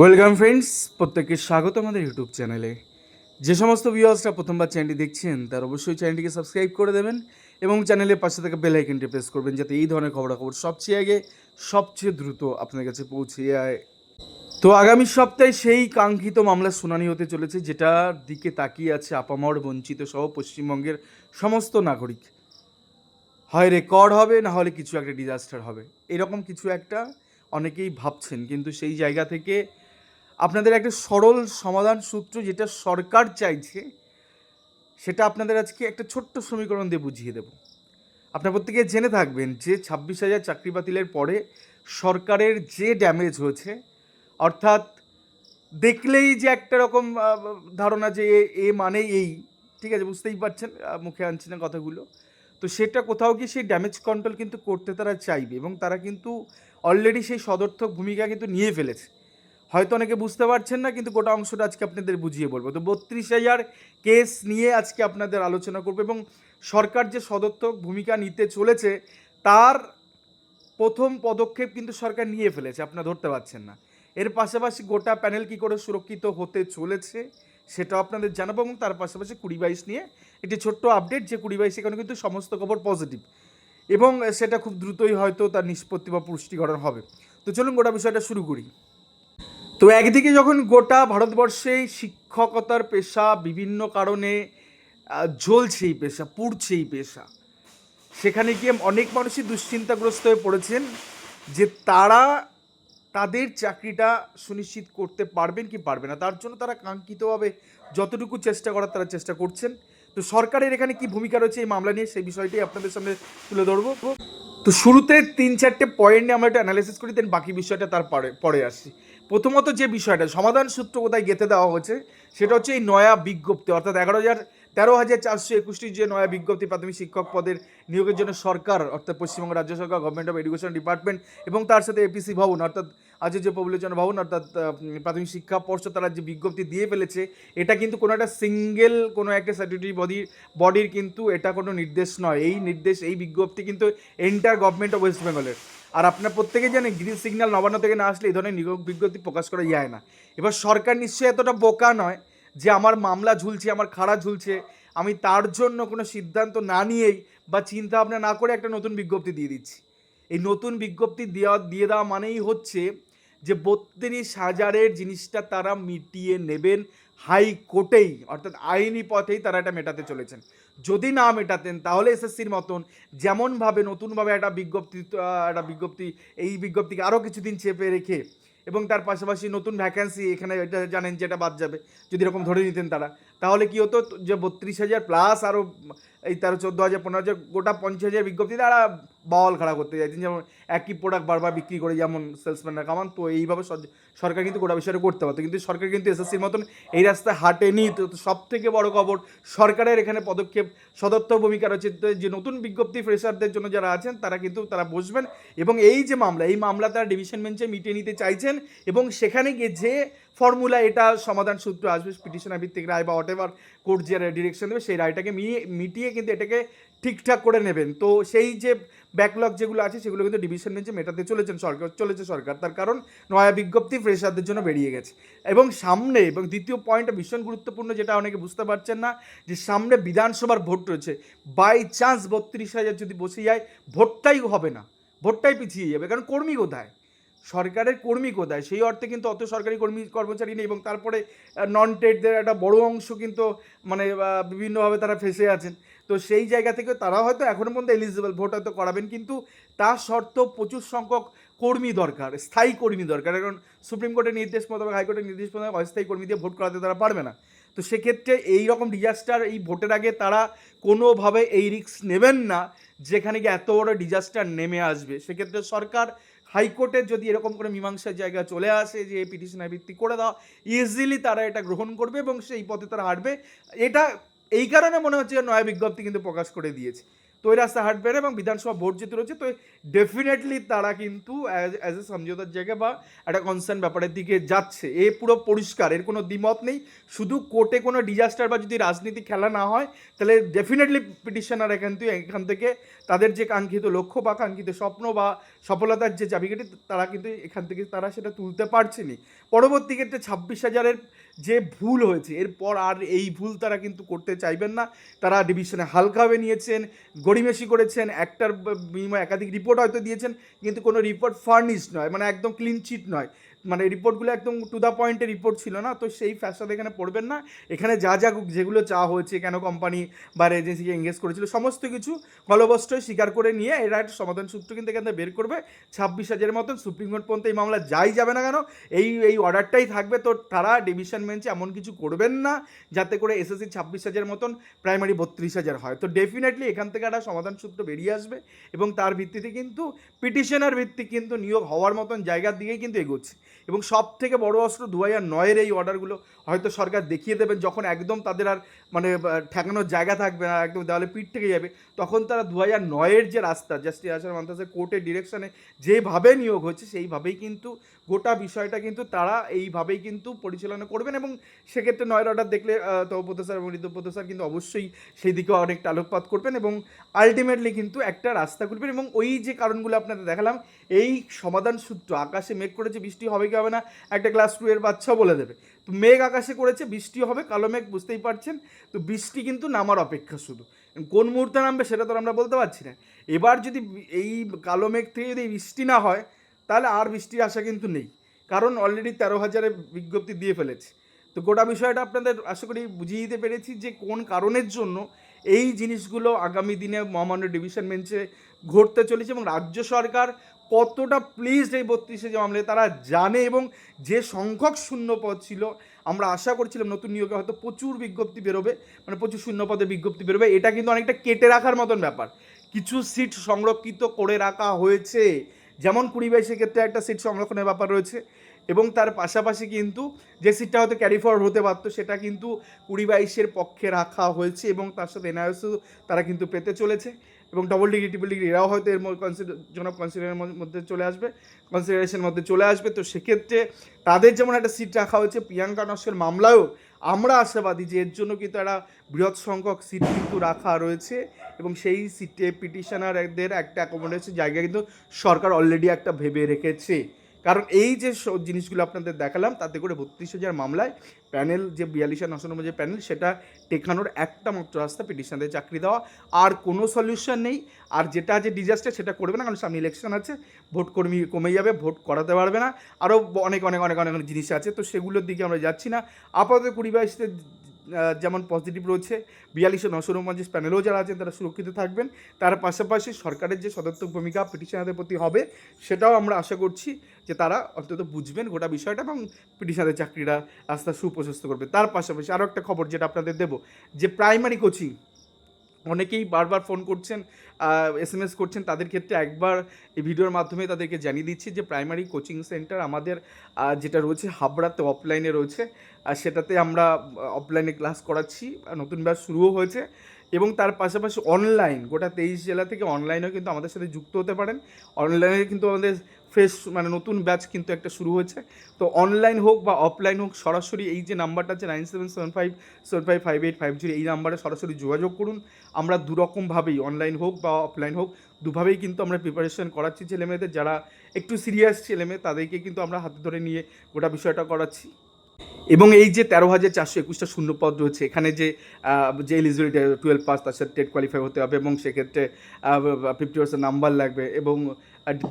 Welcome friends, প্রত্যেককে স্বাগত আমাদের ইউটিউব চ্যানেলে। যে সমস্ত ভিউয়ার্সরা প্রথমবার চ্যানেলটি দেখছেন, তার অবশ্যই চ্যানেলটিকে সাবস্ক্রাইব করে দেবেন এবং চ্যানেলের পাশে থাকা বেল আইকনটি প্রেস করবেন যাতে এই ধরনের খবরাখবর সবচেয়ে আগে, সবচেয়ে দ্রুত আপনার কাছে পৌঁছে যায়। তো আগামী সপ্তাহে সেই কাঙ্ক্ষিত মামলার শুনানি হতে চলেছে, যেটার দিকে তাকিয়ে আছে আপামর বঞ্চিত সহ পশ্চিমবঙ্গের সমস্ত নাগরিক। হয় রেকর্ড হবে, না হলে কিছু একটা ডিজাস্টার হবে। এরকম কিছু একটা অনেকেই ভাবছেন, কিন্তু সেই জায়গা থেকে আপনাদের একটা সরল সমাধান সূত্র যেটা সরকার চাইছে, সেটা আপনাদের আজকে একটা ছোট্ট সমীকরণ দিয়ে বুঝিয়ে দেব। আপনার প্রত্যেকে জেনে থাকবেন যে ছাব্বিশ হাজার চাকরি বাতিলের পরে সরকারের যে ড্যামেজ হয়েছে, অর্থাৎ দেখলেই যে একটা রকম ধারণা যে এ- মানে এই, ঠিক আছে, বুঝতেই পারছেন মুখে আনছি না কথাগুলো। তো সেটা কোথাও গিয়ে সেই ড্যামেজ কন্ট্রোল কিন্তু করতে তারা চাইবে এবং তারা কিন্তু অলরেডি সেই সদর্থক ভূমিকা কিন্তু নিয়ে ফেলেছে। হয়তো অনেকে বুঝতে পারছেন না, কিন্তু গোটা অংশটা আজকে আপনাদের বুঝিয়ে বলব। তো বত্রিশ হাজার কেস নিয়ে আজকে আপনাদের আলোচনা করব এবং সরকার যে সদর্থক ভূমিকা নিতে চলেছে, তার প্রথম পদক্ষেপ কিন্তু সরকার নিয়ে ফেলেছে, আপনারা ধরতে পারছেন না। এর পাশাপাশি গোটা প্যানেল কী করে সুরক্ষিত হতে চলেছে, সেটাও আপনাদের জানাব এবং তার পাশাপাশি কুড়ি বাইশ নিয়ে একটি ছোট্ট আপডেট যে কুড়ি বাইশ এখানে কিন্তু সমস্ত খবর পজিটিভ এবং সেটা খুব দ্রুতই হয়তো তার নিষ্পত্তি বা পুষ্টিকরণ হবে। তো চলুন গোটা বিষয়টা শুরু করি। তো একদিকে যখন গোটা ভারতবর্ষে শিক্ষকতার পেশা বিভিন্ন কারণে জ্বলছে এই পেশা, পুড়ছে এই পেশা, সেখানে গিয়ে অনেক মানুষই দুশ্চিন্তাগ্রস্ত হয়ে পড়েছেন যে তারা তাদের চাকরিটা সুনিশ্চিত করতে পারবেন কি পারবে না। তার জন্য তারা কাঙ্ক্ষিতভাবে যতটুকু চেষ্টা করার তারা চেষ্টা করছেন। তো সরকারের এখানে কি ভূমিকা রয়েছে এই মামলা নিয়ে সেই বিষয়টি আপনাদের সামনে তুলে ধরবো। তো শুরুতে তিন চারটে পয়েন্ট নিয়ে আমরা একটা অ্যানালাইসিস করি দেন বাকি বিষয়টা তার পরে পরে আসি প্রথমত যে বিষয়টা, সমাধান সূত্র কোথায় গেঁথে দেওয়া হয়েছে, সেটা হচ্ছে এই নয়া বিজ্ঞপ্তি, অর্থাৎ এগারো হাজার, তেরো হাজার চারশো একুশটি যে নয়া বিজ্ঞপ্তি প্রাথমিক শিক্ষক পদের নিয়োগের জন্য সরকার, অর্থাৎ পশ্চিমবঙ্গ রাজ্য সরকার গভর্নমেন্ট অফ এডুকেশন ডিপার্টমেন্ট এবং তার সাথে এপিসি ভবন, অর্থাৎ আজ যে পবুলেশন ভবন, অর্থাৎ প্রাথমিক শিক্ষা পর্ষদ তারা যে বিজ্ঞপ্তি দিয়ে ফেলেছে, এটা কিন্তু কোনো একটা সিঙ্গেল কোনো একটা স্ট্যাটুটরি বডির বডির কিন্তু এটা কোনো নির্দেশ নয়। এই নির্দেশ, এই বিজ্ঞপ্তি কিন্তু এন্টার গভর্নমেন্ট অফ ওয়েস্ট বেঙ্গলের আর আপনার প্রত্যেকে জানেন গ্রিন সিগন্যাল নবান্ন থেকে না আসলে এই ধরনের নিয়োগ বিজ্ঞপ্তি প্রকাশ করা যায় না। এবার সরকার নিশ্চয়ই এতটা বোকা নয় যে আমার মামলা ঝুলছে, আমার খাড়া ঝুলছে, আমি তার জন্য কোনো সিদ্ধান্ত না নিয়েই বা চিন্তা ভাবনা না করে একটা নতুন বিজ্ঞপ্তি দিয়ে দিচ্ছি। এই নতুন বিজ্ঞপ্তি দেওয়া, দিয়ে দেওয়া মানেই হচ্ছে যে বত্রিশ হাজারের জিনিসটা তারা মিটিয়ে নেবেন হাইকোর্টেই, অর্থাৎ আইনি পথেই তারা এটা মেটাতে চলেছেন। যদি না মেটাতেন, তাহলে এসএসসির মতন যেমনভাবে, নতুনভাবে একটা বিজ্ঞপ্তি একটা বিজ্ঞপ্তি, এই বিজ্ঞপ্তিকে আরও কিছুদিন চেপে রেখে এবং তার পাশাপাশি নতুন ভ্যাকেন্সি এখানে এটা জানেন যে এটা বাদ যাবে, যদি এরকম ধরে নিতেন তারা, তাহলে কি হতো? যে বত্রিশ হাজার প্লাস আরও এই তেরো, চোদ্দ হাজার, পনেরো হাজার, গোটা পঞ্চাশ হাজার বিজ্ঞপ্তি তারা বল খাড়া করতে চাইছেন। যেমন একই প্রোডাক্ট বারবার বিক্রি করে যেমন সেলসম্যানরা কামান, তো এইভাবে সরকার কিন্তু গোটা বিষয়টা করতে পারতো। কিন্তু সরকার কিন্তু এসএসসির মতন এই রাস্তায় হাঁটেনি তো সব থেকে বড় খবর, সরকারের এখানে পদক্ষেপ সদর্থ ভূমিকা রয়েছে। যে নতুন বিজ্ঞপ্তি ফ্রেশারদের জন্য যারা আছেন, তারা কিন্তু তারা বসবেন এবং এই যে মামলা, এই মামলা তারা ডিভিশন বেঞ্চে মিটিয়ে নিতে চাইছেন এবং সেখানে গিয়ে যে ফর্মুলা এটা সমাধান সূত্র আসবে পিটিশনের ভিত্তিক রায় বা হোয়াট এভার কোর্ট যে ডিরেকশন দেবে, সেই রায়টাকে মিটিয়ে কিন্তু এটাকে ঠিকঠাক করে নেবেন। তো সেই যে ব্যাকলগ যেগুলো আছে সেগুলো কিন্তু ডিভিশন বেঞ্চে মেটাতে চলেছেন সরকার চলেছে সরকার। তার কারণ নয়া বিজ্ঞপ্তি ফ্রেশারদের জন্য বেরিয়ে গেছে। এবং সামনে এবং দ্বিতীয় পয়েন্টটা ভীষণ গুরুত্বপূর্ণ যেটা অনেকে বুঝতে পারছেন না, যে সামনে বিধানসভার ভোট রয়েছে। বাই চান্স বত্রিশ হাজার যদি বসে যায়, ভোটটাই হবে না। ভোটটাই পিছিয়ে যাবে। কারণ কর্মী কোথায়? সরকারের কর্মী কোথায়? সেই অর্থে কিন্তু অত সরকারি কর্মী কর্মচারী নেই এবং তারপরে নন টেটদের একটা বড় অংশ কিন্তু মানে বিভিন্নভাবে তারা ফেসে আছেন। তো সেই জায়গা থেকে তারা হয়তো এখনও পর্যন্ত এলিজিবল ভোট হয়তো করাবেন, কিন্তু তার শর্ত প্রচুর সংখ্যক কর্মী দরকার, স্থায়ী কর্মী দরকার। কারণ সুপ্রিম কোর্টের নির্দেশ মোতাবেক হাইকোর্টের নির্দেশ মোতাবেক অস্থায়ী কর্মী দিয়ে ভোট করাতে তারা পারবে না। তো সেক্ষেত্রে এই রকম ডিজাস্টার এই ভোটের আগে তারা কোনোভাবে এই রিস্ক নেবেন না, যেখানে গিয়ে এত বড় ডিজাস্টার নেমে আসবে। সেক্ষেত্রে সরকার হাইকোর্টের যদি এরকম করে মীমাংসার জায়গা চলে আসে যে পিটিশনের ভিত্তি করে দাও ইজিলি তারা এটা গ্রহণ করবে এবং সেই পথে তারা হাঁটবে। এটা এই কারণে মনে হচ্ছে নয়া বিজ্ঞপ্তি কিন্তু প্রকাশ করে দিয়েছে। তো ওই রাস্তা হাঁটবে না এবং বিধানসভা ভোট যেতে রয়েছে, তো ডেফিনেটলি তারা কিন্তু অ্যাজ এ সমঝোতার জায়গায় বা একটা কনসার্ন ব্যাপারের দিকে যাচ্ছে। এ পুরো পরিষ্কার, এর কোনো দ্বিমত নেই। শুধু কোর্টে কোনো ডিজাস্টার বা যদি রাজনীতি খেলা না হয়, তাহলে ডেফিনেটলি পিটিশনার থেকে, এখান থেকে তাদের যে কাঙ্ক্ষিত লক্ষ্য বা কাঙ্ক্ষিত স্বপ্ন বা সফলতার যে চাবিকাঠি, তারা কিন্তু এখান থেকে তারা সেটা তুলতে পারছেনি। পরবর্তী ক্ষেত্রে ছাব্বিশ হাজারের যে ভুল হয়েছে, এরপর আর এই ভুল তারা কিন্তু করতে চাইবেন না। তারা ডিভিশনে হালকাভাবে নিয়েছেন গড়িমেশি করেছেন, একটার বিনিময়ে একাধিক রিপোর্ট হয়তো দিয়েছেন, কিন্তু কোনো রিপোর্ট ফার্নিশ নয় মানে একদম ক্লিন চিট নয়। মানে রিপোর্টগুলো একদম টু দ্য পয়েন্টের রিপোর্ট ছিল না, তো সেই ফ্যাসাদ এখানে পড়বেন না। এখানে যা যা যেগুলো চা হয়েছে, কেন কোম্পানি বা এজেন্সিকে এঙ্গেজ করেছিল, সমস্ত কিছু গলবস্ত্রই স্বীকার করে নিয়ে এরা একটা সমাধান সূত্র কিন্তু এখান বের করবে। ছাব্বিশ হাজারের মতন সুপ্রিম কোর্ট পর্যন্ত এই মামলা যাই যাবে না কেন, এই এই অর্ডারটাই থাকবে। তো তারা ডিভিশন বেঞ্চে এমন কিছু করবেন না, যাতে করে এসএসসি ছাব্বিশ হাজার মতন প্রাইমারি বত্রিশ হাজার হয়। তো ডেফিনেটলি এখান থেকে একটা সমাধান সূত্র বেরিয়ে আসবে এবং তার ভিত্তিতে কিন্তু পিটিশনার ভিত্তিক কিন্তু নিয়োগ হওয়ার মতন জায়গার দিকেই কিন্তু এগোচ্ছে। এবং সব থেকে বড় অস্ত্র দু হাজার নয়ের এই অর্ডারগুলো হয়তো সরকার দেখিয়ে দেবেন, যখন একদম তাদের আর মানে ঠেকানোর জায়গা থাকবে না, একদম দেওয়ালে পিঠ থেকে যাবে, তখন তারা দু হাজার নয়ের যে রাস্তা, জাস্টিস আসার মান্তাসের কোর্টের ডিরেকশনে যেভাবে নিয়োগ হচ্ছে সেইভাবেই কিন্তু গোটা বিষয়টা কিন্তু তারা এইভাবেই কিন্তু পরিচালনা করবেন এবং সেক্ষেত্রে নয়ের অর্ডার দেখলে তপপত স্যার এবং ঋতুপত স্যার কিন্তু অবশ্যই সেই দিকেও অনেকটা আলোকপাত করবেন এবং আলটিমেটলি কিন্তু একটা রাস্তা খুলবেন এবং ওই যে কারণগুলো আপনাদের দেখালাম এই সমাধান সূত্র, আকাশে মেঘ করেছে, বৃষ্টি হবে কি হবে না, একটা ক্লাস টু এর বাচ্চা বলে দেবে। তো মেঘ আকাশে করেছে, বৃষ্টি হবে, কালো মেঘ, বুঝতেই পারছেন? তো বৃষ্টি কিন্তু নামার অপেক্ষা শুধু। কোন মুহূর্তে নামবে সেটা তো আমরা বলতে পারছি না। এবার যদি এই কালো মেঘ থেকে যদি বৃষ্টি না হয়, তাহলে আর বৃষ্টির আশা কিন্তু নেই। কারণ অলরেডি তেরো হাজারের বিজ্ঞপ্তি দিয়ে ফেলেছে। তো গোটা বিষয়টা আপনাদের আশা করি বুঝিয়ে দিতে পেরেছি যে কোন কারণের জন্য এই জিনিসগুলো আগামী দিনে মহামান্য ডিভিশন বেঞ্চে ঘটতে চলেছে এবং রাজ্য সরকার কতটা প্লিজড এই বত্রিশে মামলায় তারা জানে এবং যে সংখ্যক শূন্য পদ ছিল, আমরা আশা করছিলাম নতুন নিয়োগে হয়তো প্রচুর বিজ্ঞপ্তি বেরোবে মানে প্রচুর শূন্য পদে বিজ্ঞপ্তি বেরোবে, এটা কিন্তু অনেকটা কেটে রাখার মতন ব্যাপার। কিছু সিট সংরক্ষিত করে রাখা হয়েছে, যেমন কুড়ি বাইশের ক্ষেত্রে একটা সিট সংরক্ষণের ব্যাপার রয়েছে, এবং তার পাশাপাশি কিন্তু যে সিটটা হয়তো ক্যারি ফরওয়ার্ড হতে পারতো সেটা কিন্তু কুড়ি বাইশের পক্ষে রাখা হয়েছে, এবং তার সাথে এনআইএসও তারা কিন্তু পেতে চলেছে। এবং ডবল ডিগ্রি ট্রিপল ডিগ্রি এরাও হয়তো এর কনসিডার জনক কনসিডারের মধ্যে চলে আসবে। কনসিডারেশনের মধ্যে চলে আসবে। তো সেক্ষেত্রে তাদের যেমন একটা সিট রাখা হয়েছে, প্রিয়াঙ্কা নস্কের মামলায়ও আমরা আশাবাদী যে এর জন্য কিন্তু একটা বৃহৎ সংখ্যক সিট কিন্তু রাখা রয়েছে এবং সেই সিটে পিটিশনারদের একটা অ্যাকোমোডেশন জায়গা কিন্তু সরকার অলরেডি একটা ভেবে রেখেছে। কারণ এই যে জিনিসগুলো আপনাদের দেখালাম তাতে করে বত্রিশ হাজার মামলায় প্যানেল যে বিয়াল্লিশ আর নশো যে প্যানেল সেটা টেকানোর একটা মাত্র রাস্তা পিটিশনারদের চাকরি দেওয়া। আর কোনো সলিউশন নেই। আর যেটা যে ডিজাস্টার সেটা করবে না কারণ সামনে ইলেকশন আছে। ভোট কর্মী কমে যাবে ভোট করাতে পারবে না। আরও অনেক অনেক অনেক অনেক জিনিস আছে। তো সেগুলোর দিকে আমরা যাচ্ছি না। আপাতত কুড়ি বাইশতে আহ, যেমন পজিটিভ রয়েছে, বিয়াল্লিশে নশো উনপঞ্চাশ প্যানেলেও যারা আছেন তারা সুরক্ষিত থাকবেন। তার পাশাপাশি সরকারের যে সদর্থক ভূমিকা পিটিশনারদের প্রতি হবে, সেটাও আমরা আশা করছি যে তারা অন্তত বুঝবেন গোটা বিষয়টা এবং পিটিশনারদের চাকরিরা আস্তে সুপ্রশস্ত করবে। তার পাশাপাশি আরও একটা খবর যেটা আপনাদের দেব, যে প্রাইমারি কোচিং অনেকেই বারবার ফোন করছেন এস এম এস করছেন, তাদের ক্ষেত্রে একবার এই ভিডিওর মাধ্যমে তাদেরকে জানিয়ে দিচ্ছি যে প্রাইমারি কোচিং সেন্টার আমাদের যেটা রয়েছে হাবড়াতে অফলাইনে রয়েছে। আর সেটাতে আমরা অফলাইনে ক্লাস করাচ্ছি নতুন ব্যাচ শুরুও হয়েছে। এবং তার পাশাপাশি অনলাইন গোটা তেইশ জেলা থেকে অনলাইনেও কিন্তু আমাদের সাথে যুক্ত হতে পারেন। অনলাইনে কিন্তু আমাদের ফ্রেশ মানে নতুন ব্যাচ কিন্তু একটা শুরু হয়েছে। তো অনলাইন হোক বা অফলাইন হোক, সরাসরি এই যে নাম্বারটা আছে nine seven seven five seven five five eight five zero এই নাম্বারে সরাসরি যোগাযোগ করুন। আমরা দুরকমভাবেই অনলাইন হোক বা অফলাইন হোক, দুভাবেই কিন্তু আমরা প্রিপারেশন করাচ্ছি ছেলেমেয়েদের। যারা একটু সিরিয়াস ছেলেমেয়ে, তাদেরকে কিন্তু আমরা হাতে ধরে নিয়ে গোটা বিষয়টা করাচ্ছি। এবং এই যে তেরো হাজার চারশো একুশটা শূন্যপদ রয়েছে, এখানে যে যে এলিজিবিলিটি টুয়েলভ পাস তার সাথে টেট কোয়ালিফাই হতে হবে এবং সেক্ষেত্রে ফিফটি পার্সেন্ট নাম্বার লাগবে এবং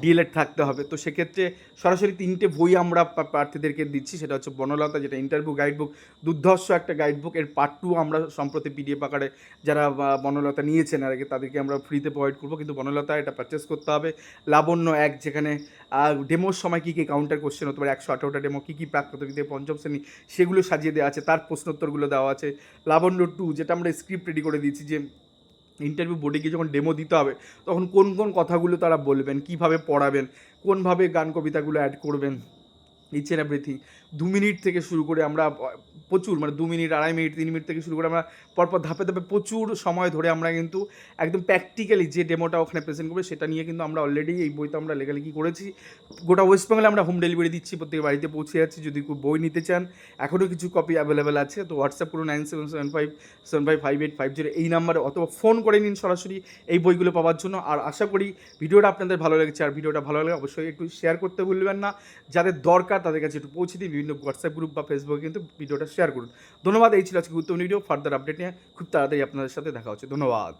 ডিএলএড থাকতে হবে। তো সেক্ষেত্রে সরাসরি তিনটে বই আমরা প্রার্থীদেরকে দিচ্ছি। সেটা হচ্ছে বনলতা, যেটা ইন্টারভিউ গাইডবুক দুর্ধর্ষ একটা গাইডবুক এর পার্ট টু আমরা সম্প্রতি পিডিএফ আকারে যারা বনলতা নিয়েছেন আর আগে তাদেরকে আমরা ফ্রিতে প্রোভাইড করব। কিন্তু বনলতা, এটা পারচেস করতে হবে। লাবণ্য এক, যেখানে ডেমোর সময় কী কী কাউন্টার কোশ্চেন হতে পারে, একশো আঠারোটা ডেমো কী কী প্রাকৃতিক পঞ্চম শ্রেণি, সেগুলো সাজিয়ে দেওয়া আছে। তার প্রশ্নোত্তরগুলো দেওয়া আছে। লাবণ্য টু যেটা আমরা স্ক্রিপ্ট রেডি করে দিয়েছি যে ইন্টারভিউ বোর্ডে যখন ডেমো দিতে হবে, তখন কোন কোন কথাগুলো তারা বলবেন, কীভাবে পড়াবেন, কোনভাবে গান কবিতাগুলো অ্যাড করবেন? ইচ অ্যান্ড এভরিথিং দু মিনিট থেকে শুরু করে আমরা, প্রচুর মানে দু মিনিট, আড়াই মিনিট, তিন মিনিট থেকে শুরু করে আমরা পরপর ধাপে ধাপে প্রচুর সময় ধরে আমরা কিন্তু একদম প্র্যাকটিক্যালি যে ডেমোটা ওখানে প্রেজেন্ট করবে, সেটা নিয়ে কিন্তু আমরা অলরেডি এই বইতে আমরা লেখালেখি করেছি। গোটা ওয়েস্ট বেঙ্গলে আমরা হোম ডেলিভারি দিচ্ছি, প্রত্যেক বাড়িতে পৌঁছে যাচ্ছি। যদি কেউ বই নিতে চান এখনও কিছু কপি অ্যাভেলেবেল আছে। তো হোয়াটসঅ্যাপ করুন nine seven seven five seven five five eight five zero এই নাম্বারে অথবা ফোন করে নিন সরাসরি এই বইগুলো পাওয়ার জন্য। আর আশা করি, ভিডিওটা আপনাদের ভালো লেগেছে। আর ভিডিওটা ভালো লাগে অবশ্যই একটু শেয়ার করতে ভুলবেন না। যাদের দরকার তাদের কাছে একটু পৌঁছে দিন বিভিন্ন হোয়াটসঅ্যাপ গ্রুপ বা ফেসবুকে কিন্তু ভিডিওটা শেয়ার করুন। ধন্যবাদ, এই ছিল আজকে গুরুত্বপূর্ণ ভিডিও ফার্দার আপডেট নিয়ে খুব তাড়াতাড়ি আপনাদের সাথে দেখা হচ্ছে। ধন্যবাদ।